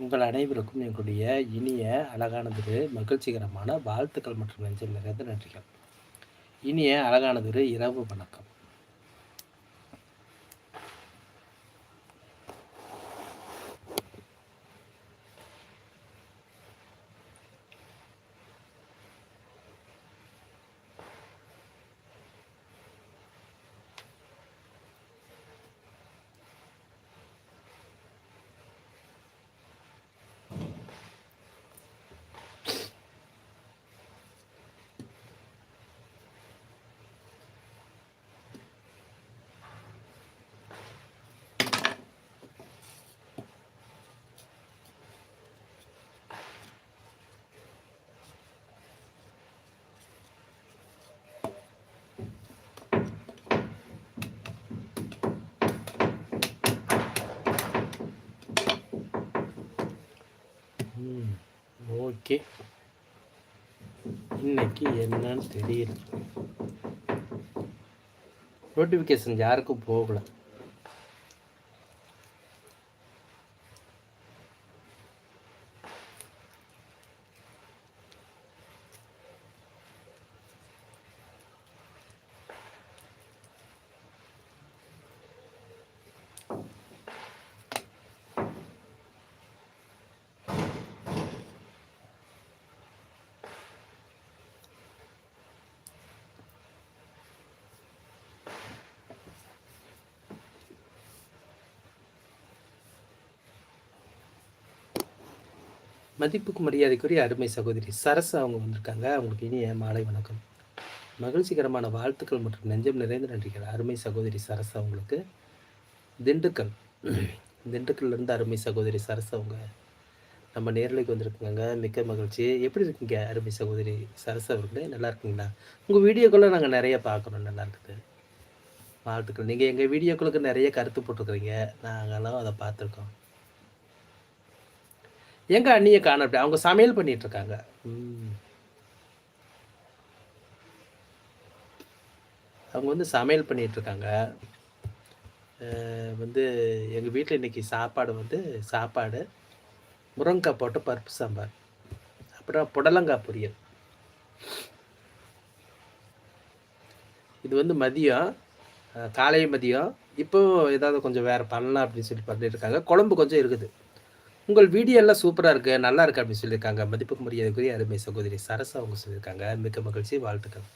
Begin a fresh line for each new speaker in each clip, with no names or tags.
உங்கள் அனைவருக்கும் எங்களுடைய இனிய அழகானதொரு மகிழ்ச்சிகரமான வாழ்த்துக்கள் மற்றும் நெஞ்சில் நிறைந்த நன்றிகள். இனிய அழகானதொரு இரவு வணக்கம். ஓகே இன்னைக்கு என்னன்னு தெரியல. நோட்டிஃபிகேஷன் யாருக்கும் போகலை. மதிப்புக்கு மரியாதைக்குரிய அருமை சகோதரி சரசு அவங்க வந்திருக்காங்க. அவங்களுக்கு இனிய மாலை வணக்கம். மகிழ்ச்சிகரமான வாழ்த்துக்கள் மற்றும் நெஞ்சம் நிறைந்த நன்றிகள். அருமை சகோதரி சரசு அவங்களுக்கு திண்டுக்கல். திண்டுக்கல்லேருந்து அருமை சகோதரி சரசு அவங்க நம்ம நேரலைக்கு வந்திருக்குங்க. மிக்க மகிழ்ச்சி. எப்படி இருக்கீங்க? அருமை சகோதரி சரசு அவர்களே நல்லா இருக்கீங்களா? உங்கள் வீடியோக்குள்ளே நாங்கள் நிறைய பார்க்குறோம் நல்லா இருக்குது. வாழ்த்துக்கள். நீங்கள் எங்கள் வீடியோக்களுக்கு நிறைய கருத்து போட்டிருக்கிறீங்க. நாங்களாம் அதை பார்த்துருக்கோம். எங்க அண்ணியை காண அப்படி? அவங்க சமையல் பண்ணிட்டு இருக்காங்க ம். அவங்க வந்து சமையல் பண்ணிட்டு இருக்காங்க வந்து எங்கள் வீட்டில் இன்னைக்கு சாப்பாடு வந்து சாப்பாடு முருங்கைக்காய் போட்டு பருப்பு சாம்பார் அப்புறம் புடலங்காய் பொரியல். இது வந்து மதியம் காலை மதியம் இப்போ ஏதாவது கொஞ்சம் வேறு பண்ணலாம் அப்படின்னு சொல்லி பண்ணிட்டு இருக்காங்க குழம்பு கொஞ்சம் இருக்குது. உங்கள் வீடியோ எல்லாம் சூப்பராக இருக்கு நல்லா இருக்கு அப்படின்னு சொல்லியிருக்காங்க. மதிப்புக்கு மரியாதைக்குரிய அருமை சகோதரி சரசா அவங்க சொல்லியிருக்காங்க. மிக்க மகிழ்ச்சி வாழ்த்துக்கள்.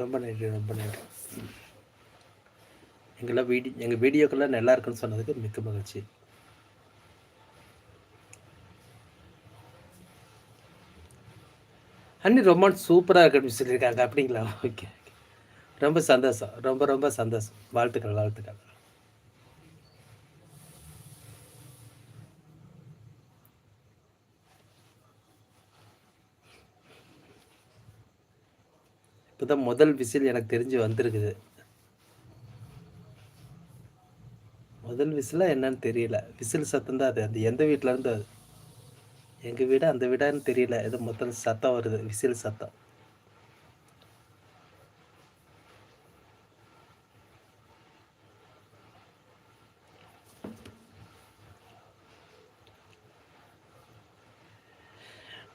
ரொம்ப நன்றி ரொம்ப நன்றி. எங்கெல்லாம் வீடியோ எங்கள் வீடியோக்கெல்லாம் நல்லா இருக்குன்னு சொன்னதுக்கு மிக்க மகிழ்ச்சி. அண்ணி ரொம்ப சூப்பராக இருக்கு அப்படின்னு சொல்லியிருக்காங்க. அப்படிங்களா? Okay okay. ரொம்ப சந்தோஷம். ரொம்ப ரொம்ப சந்தோஷம். வாழ்த்துக்கள் வாழ்த்துக்கள். இப்போதான் முதல் விசில் எனக்கு தெரிஞ்சு வந்திருக்குது. முதல் விசிலாக என்னன்னு தெரியல. விசில் சத்தம் தான் அது. அந்த எந்த வீட்டிலருந்து அது? எங்கள் வீடு அந்த வீடான்னு தெரியல. ஏதோ மொத்தம் சத்தம் வருது. விசில் சத்தம்.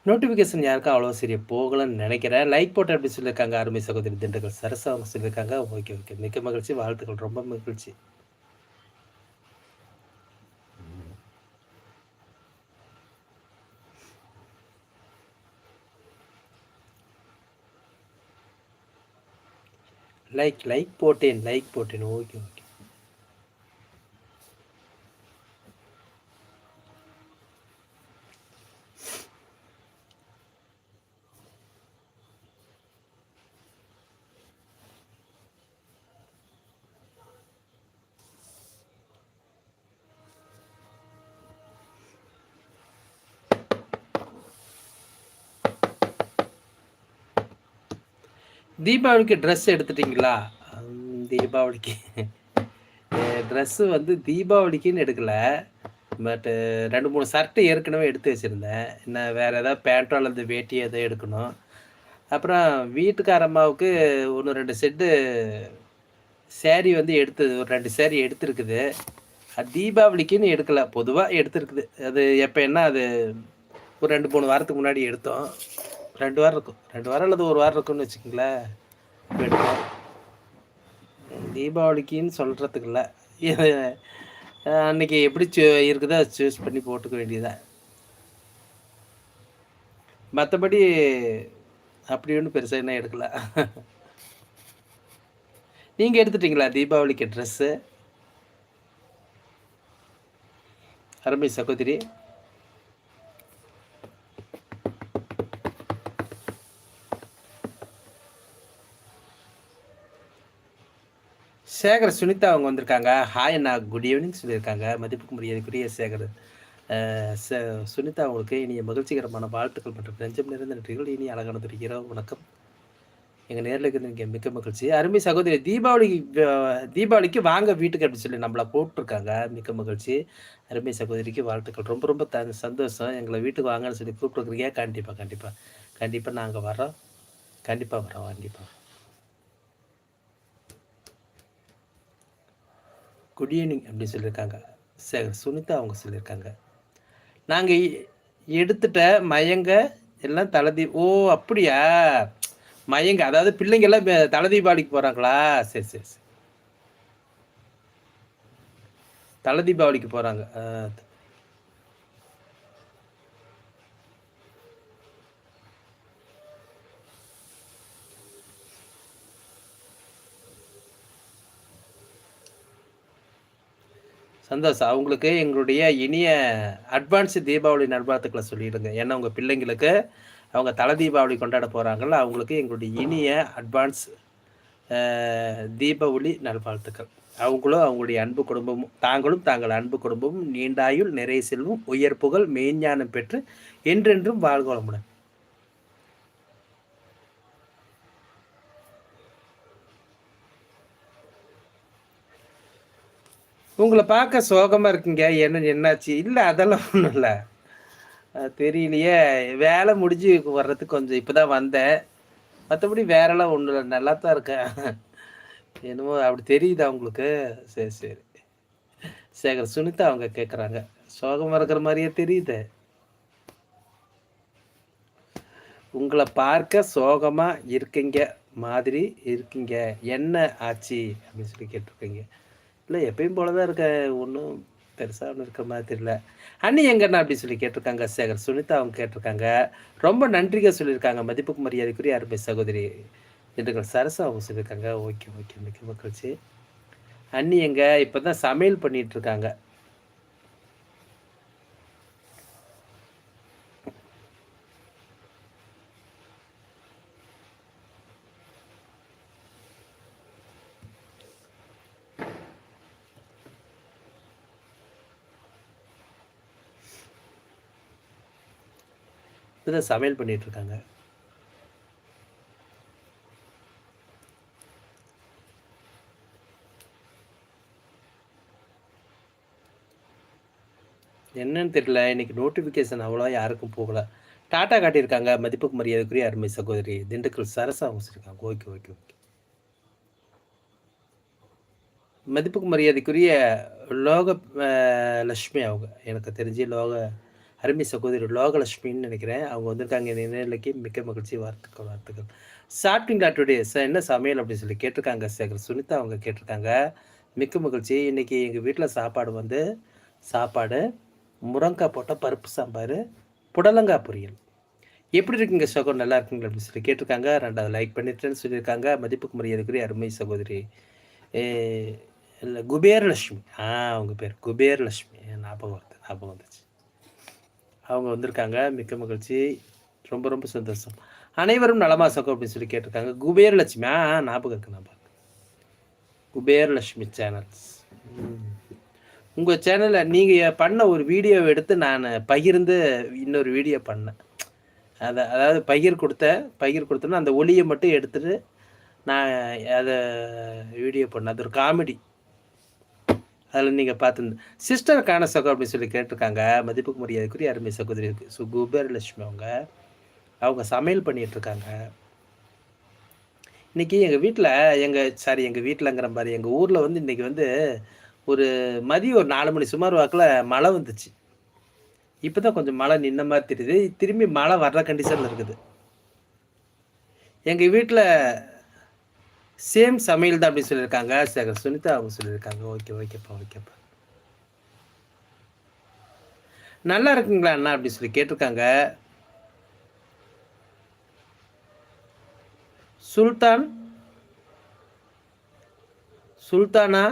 நோட்டிஃபிகேஷன் யாருக்கும் அவ்வளோ சரியா போகலன்னு நினைக்கிறேன். லைக் போட்டு அப்படி சொல்லியிருக்காங்க. அருமை சகோதரி திண்டுக்கல் சரசா அவங்க சொல்லியிருக்காங்க. ஓகே ஓகே மிக்க மகிழ்ச்சி. வாழ்த்துக்கள். ரொம்ப மகிழ்ச்சி. லைக் லைக் போட்டேன் லைக் போட்டேன். ஓகே தீபாவளிக்கு ட்ரெஸ் எடுத்துட்டிங்களா? தீபாவளிக்கு. ட்ரெஸ்ஸு வந்து தீபாவளிக்குன்னு எடுக்கலை. பட்டு ரெண்டு மூணு சர்ட்டு ஏற்கனவே எடுத்து வச்சுருந்தேன். இன்னும் வேறு ஏதாவது பேண்ட்டோ அல்லது வேட்டி எதோ எடுக்கணும். அப்புறம் வீட்டுக்கார அம்மாவுக்கு ஒன்று ரெண்டு செட்டு சேரீ வந்து எடுத்து ஒரு ரெண்டு சேரீ எடுத்துருக்குது. அது தீபாவளிக்குன்னு எடுக்கலை. பொதுவாக எடுத்துருக்குது. அது எப்போ என்ன அது ஒரு ரெண்டு மூணு வாரத்துக்கு முன்னாடி எடுத்தோம். ரெண்டு வாரம் இருக்கும். ரெண்டு வாரம் அல்லது ஒரு வாரம் இருக்கும்னு வச்சுக்கோங்களேன். தீபாவளிக்குன்னு சொல்கிறதுக்கு இல்லை அன்னைக்கு எப்படி சூ இருக்குதோ அதை சூஸ் பண்ணி போட்டுக்க வேண்டியதான் மற்றபடி அப்படி ஒன்றும் பெருசாக என்ன எடுக்கல. நீங்கள் எடுத்துட்டிங்களா தீபாவளிக்கு ட்ரெஸ்ஸு அருமை சகோதரி. சேகர் சுனிதா அவங்க வந்திருக்காங்க. ஹாய் அண்ணா குட் ஈவினிங் சொல்லியிருக்காங்க. மதிப்புக்கு முடியாதுக்குரிய சேகர். சுனிதா அவங்களுக்கு இனிய மகிழ்ச்சிகரமான வாழ்த்துக்கள் மற்றும் நெஞ்சம் நிறைந்த நன்றிகள். இனி அழகான தெரிகிறோம் வணக்கம். எங்கள் நேரில் இருக்கிறது மிக்க மகிழ்ச்சி. அருமை சகோதரி தீபாவளிக்கு தீபாவளிக்கு வாங்க வீட்டுக்கு அப்படின்னு சொல்லி நம்மளை போட்டிருக்காங்க. மிக்க மகிழ்ச்சி. அருமை சகோதரிக்கு வாழ்த்துக்கள். ரொம்ப ரொம்ப த சந்தோஷம். எங்களை வீட்டுக்கு வாங்கன்னு சொல்லி கூப்பிட்டுருக்குறீங்க. கண்டிப்பாக கண்டிப்பாக கண்டிப்பாக நாங்கள் வரோம் கண்டிப்பாக வரோம் கண்டிப்பாக குட் ஈவினிங் அப்படின்னு சொல்லியிருக்காங்க. சரி சுனிதா அவங்க சொல்லியிருக்காங்க. நாங்கள் எடுத்துட்ட மயங்க எல்லாம் தலதி ஓ அப்படியா? மயங்க அதாவது பிள்ளைங்க எல்லாம் தலை தீபாவளிக்கு போகிறாங்களா சரி சரி சரி. தலை தீபாவளிக்கு போகிறாங்க சந்தோஷம். அவங்களுக்கு எங்களுடைய இனிய அட்வான்ஸ் தீபாவளி நல்வாழ்த்துக்களை சொல்லிடுங்க. ஏன்னா உங்கள் பிள்ளைங்களுக்கு அவங்க தலை தீபாவளி கொண்டாட போகிறாங்கல்ல அவங்களுக்கு எங்களுடைய இனிய அட்வான்ஸ் தீபாவளி நல்வாழ்த்துக்கள். அவங்களும் அவங்களுடைய அன்பு குடும்பமும் தாங்களும் தாங்கள் அன்பு குடும்பமும் நீண்டாயுள் நிறைய செல்வம் உயர் புகழ் மெய்ஞானம் பெற்று என்றென்றும் வாழ்கோளமுடன் உங்களை பார்க்க சோகமாக இருக்குங்க. என்ன என்னாச்சு? இல்லை அதெல்லாம் ஒன்றும் இல்லை. தெரியலையே. வேலை முடிஞ்சு வர்றதுக்கு கொஞ்சம் இப்போ தான் வந்தேன். மற்றபடி வேறெல்லாம் ஒன்றும் இல்லை. நல்லா தான் இருக்கேன். என்னமோ அப்படி தெரியுதா உங்களுக்கு? சரி சரி. சேகர் சுனிதா அவங்க கேட்குறாங்க சோகமாக இருக்கிற மாதிரியே தெரியுது. உங்களை பார்க்க சோகமாக இருக்கீங்க மாதிரி இருக்கீங்க. என்ன ஆச்சு? அப்படின்னு சொல்லி கேட்டிருக்கீங்க. இல்லை எப்பயும் போல தான் இருக்க ஒன்றும் பெருசாக ஒன்றும் இருக்கிற மாதிரி தெரியல. அண்ணி எங்கண்ணா அப்படி சொல்லி கேட்டிருக்காங்க சேகர். சுனிதா அவங்க கேட்டிருக்காங்க. ரொம்ப நன்றிக சொல்லியிருக்காங்க. மதிப்புக்கு மரியாதைக்குரிய அருமை சகோதரி என்று சரசு அவங்க சொல்லியிருக்காங்க. Okay okay. மிக்க மகிழ்ச்சி. அண்ணி எங்கே? இப்போ தான் சமையல் பண்ணிகிட்ருக்காங்க இருக்காங்க இப்போதான் சமையல் பண்ணிகிட்ருக்காங்க என்னன்னு தெரியல இன்னைக்கு நோட்டிஃபிகேஷன் அவ்வளோ யாருக்கும் போகல. டாட்டா காட்டியிருக்காங்க மதிப்புக்கு மரியாதைக்குரிய அருமை சகோதரி திண்டுக்கல் சரசா வச்சுருக்காங்க ஓகே ஓகே ஓகே. மதிப்புக்கு மரியாதைக்குரிய லோக லக்ஷ்மி அவங்க எனக்கு தெரிஞ்சு லோக அருமை சகோதரி லோகலட்சுமின்னு நினைக்கிறேன். அவங்க வந்திருக்காங்க இந்த நிலைக்கு மிக்க மகிழ்ச்சி வார்த்தைகள் வார்த்தைகள் சாப்பிட்டீங்களா டுடே சார் என்ன சமையல் அப்படின்னு சொல்லி கேட்டிருக்காங்க சேகர். சுனிதா அவங்க கேட்டிருக்காங்க. மிக்க மகிழ்ச்சி. இன்றைக்கி எங்கள் வீட்டில் சாப்பாடு வந்து சாப்பாடு முருங்காய் போட்ட பருப்பு சாம்பார் புடலங்காய் பொரியல். எப்படி இருக்குங்க சகோ நல்லா இருக்குங்களா அப்படின்னு சொல்லி கேட்டிருக்காங்க. ரெண்டாவது லைக் பண்ணிட்டேன்னு சொல்லியிருக்காங்க. மதிப்புக்கு மரியாதைக்குரிய அருமை சகோதரி. இல்லை குபேரலட்சுமி. ஆ அவங்க பேர் குபேரலட்சுமி. ஞாபகம் வருது ஞாபகம் வந்துச்சு. அவங்க வந்திருக்காங்க. மிக்க மகிழ்ச்சி. ரொம்ப ரொம்ப சந்தோஷம். அனைவரும் நலமா சகோ அப்படின்னு சொல்லி கேட்டிருக்காங்க. குபேரலட்சுமி. ஆ ஞாபகம் இருக்கு ஞாபகம் குபேரலட்சுமி சேனல்ஸ் உங்கள் சேனலில் நீங்கள் பண்ண ஒரு வீடியோ எடுத்து நான் பகிர்ந்து இன்னொரு வீடியோ பண்ணேன். அதை அதாவது பகிர் கொடுத்த பகிர் கொடுத்தோன்னா அந்த ஒளியை மட்டும் எடுத்துகிட்டு நான் அதை வீடியோ பண்ணேன். அது ஒரு காமெடி அதில் நீங்கள் பார்த்து சிஸ்டர் காண சகோ அப்படின்னு சொல்லி கேட்டிருக்காங்க. மதிப்புக்கு மரியாதைக்குரிய அருமை சகோதரி இருக்குது ஸோ குபேரலட்சுமி அவங்க. அவங்க சமையல் பண்ணிகிட்ருக்காங்க இன்றைக்கி எங்கள் வீட்டில் எங்கள் சாரி எங்கள் வீட்டிலங்கிற மாதிரி எங்கள் ஊரில் வந்து இன்றைக்கி வந்து ஒரு மதியம் ஒரு நாலு மணி சுமார் வாக்கில் மழை வந்துச்சு. இப்போ தான் கொஞ்சம் மழை நின்ன மாதிரி தெரியுது. திரும்பி மழை வர்ற கண்டிஷனில் இருக்குது. எங்கள் வீட்டில் சேம் சமையல் தான் அப்படின்னு சொல்லியிருக்காங்க. சேகர் சுனிதா அவங்க சொல்லியிருக்காங்க. ஓகே ஓகேப்பா ஓகேப்பா நல்லா இருக்குங்களா அண்ணா அப்படின்னு சொல்லி கேட்டிருக்காங்க. சுல்தான்? சுல்தானா?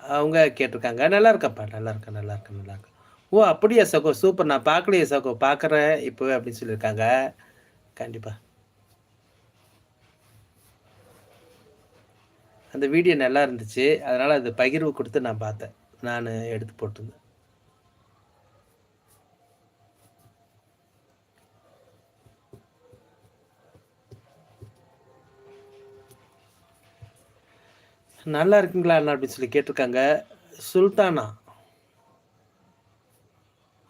அவங்க கேட்டிருக்காங்க. நல்லா இருக்கப்பா நல்லா இருக்கா நல்லா இருக்கா நல்லா இருக்கா. ஓ அப்படியா சகோ சூப்பர். நான் பார்க்கலையே சகோ பார்க்குறேன் இப்போவே அப்படின்னு சொல்லியிருக்காங்க. கண்டிப்பாக அந்த வீடியோ நல்லா இருந்துச்சு. அதனால் அது பகிர்வு கொடுத்து நான் பார்த்தேன். நான் எடுத்து போட்டிருந்தேன். நல்லா இருக்குங்களா என்ன அப்படின்னு சொல்லி கேட்டிருக்காங்க. சுல்தானா?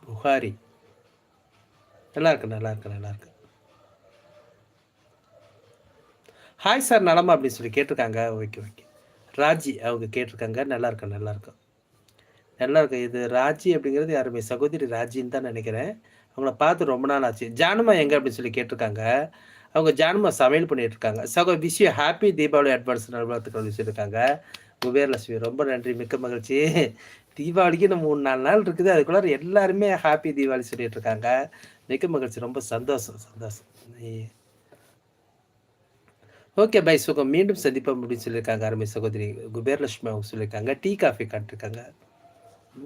புகாரி. நல்லா இருக்கு நல்லா இருக்கு நல்லா இருக்கு. ஹாய் சார் நலமா அப்படின்னு சொல்லி கேட்டிருக்காங்க. ஓகே ஓகே ராஜி அவங்க கேட்டிருக்காங்க. நல்லா இருக்கும் நல்லா இருக்கும் நல்லா இருக்கும் இது ராஜி அப்படிங்கிறது யாருமே? சகோதரி ராஜின்னு தான் நினைக்கிறேன். அவங்கள பார்த்து ரொம்ப நாள் ஆச்சு. ஜானுமா எங்கே அப்படின்னு சொல்லி கேட்டிருக்காங்க. அவங்க ஜானுமா சமையல் பண்ணிட்டு இருக்காங்க. சகோ விஷயம் ஹாப்பி தீபாவளி அட்வான்ஸ் நல்வாழ்த்துக்கள் வச்சுருக்காங்க குபேரலட்சுமி ரொம்ப நன்றி. மிக்க மகிழ்ச்சி. தீபாவளிக்கு நம்ம மூணு நாலு நாள் இருக்குது. அதுக்குள்ளார எல்லாருமே ஹாப்பி தீபாவளி சொல்லிட்டு இருக்காங்க. மிக்க மகிழ்ச்சி. ரொம்ப சந்தோஷம் சந்தோஷம். ஓகே பை சுகம் மீண்டும் சந்திப்போம் அப்படின்னு சொல்லியிருக்காங்க அருமை சகோதரி. குபேரலட்சுமி அவங்க சொல்லியிருக்காங்க. Tea coffee காட்டிருக்காங்க.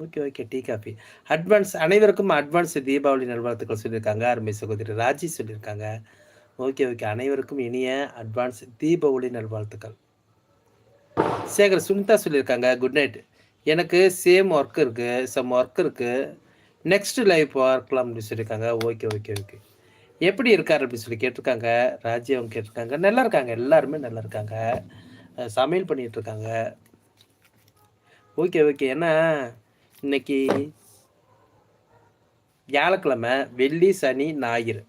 Okay okay tea coffee advance அனைவருக்கும் அட்வான்ஸ் தீபாவளி நல்வாழ்த்துக்கள் சொல்லியிருக்காங்க அருமை சகோதரி. ராஜி சொல்லியிருக்காங்க. ஓகே ஓகே அனைவருக்கும் இனிய அட்வான்ஸ் தீபாவளி நல்வாழ்த்துக்கள். சேகர் சுனிதா சொல்லியிருக்காங்க குட் நைட் எனக்கு சேம் ஒர்க் இருக்குது சம் ஒர்க் இருக்குது நெக்ஸ்ட் லைவ் பார்க்கலாம் அப்படின்னு சொல்லியிருக்காங்க. ஓகே ஓகே ஓகே எப்படி இருக்கார் அப்படின்னு சொல்லி கேட்டிருக்காங்க. ராஜி அவங்க கேட்டிருக்காங்க. நல்லா இருக்காங்க. எல்லாருமே நல்லா இருக்காங்க. சமையல் பண்ணிட்டு இருக்காங்க. ஓகே ஓகே ஏன்னா இன்னைக்கு வியாழக்கிழமை வெள்ளி சனி ஞாயிறு.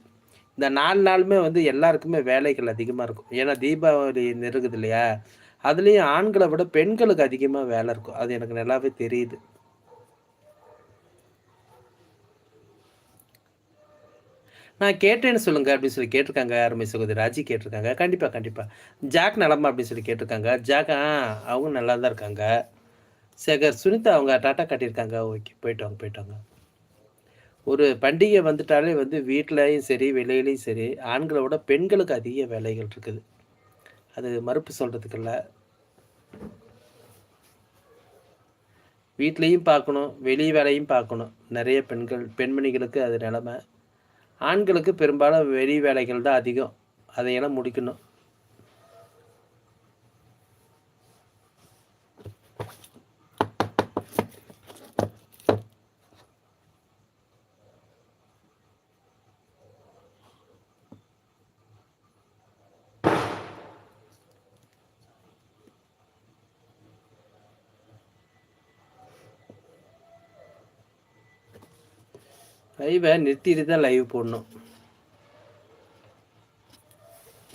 இந்த நாலு நாளுமே வந்து எல்லாருக்குமே வேலைகள் அதிகமாக இருக்கும். ஏன்னா தீபாவளி நெருங்குது இல்லையா? அதுலேயும் ஆண்களை விட பெண்களுக்கு அதிகமாக வேலை இருக்கும். அது எனக்கு நல்லாவே தெரியுது. நான் கேட்டேன்னு சொல்லுங்க அப்படின்னு சொல்லி கேட்டிருக்காங்க அருமை சகோதரி. ராஜி கேட்டிருக்காங்க. கண்டிப்பாக கண்டிப்பாக ஜாக் நலமா அப்படின்னு சொல்லி கேட்டிருக்காங்க. ஜாக் ஆ அவங்க நல்லா தான் இருக்காங்க. சேகர் சுனிதா அவங்க டாட்டா காட்டியிருக்காங்க. ஓகே போயிட்டாங்க போயிட்டாங்க. ஒரு பண்டிகை வந்துட்டாலே வந்து வீட்டிலையும் சரி வெளியிலையும் சரி ஆண்களை விட பெண்களுக்கு அதிக வேலைகள் இருக்குது. அது மறுப்பு சொல்கிறதுக்கு இல்லை. வீட்லேயும் பார்க்கணும் வெளி வேலையும் பார்க்கணும். நிறைய பெண்கள் பெண்மணிகளுக்கு அது நிலமை. ஆண்களுக்கு பெரும்பாலும் வெளி வேலைகள் தான் அதிகம். அதையெல்லாம் முடிக்கணும். லைவை நிறுத்திட்டு தான் லைவ் போடணும்.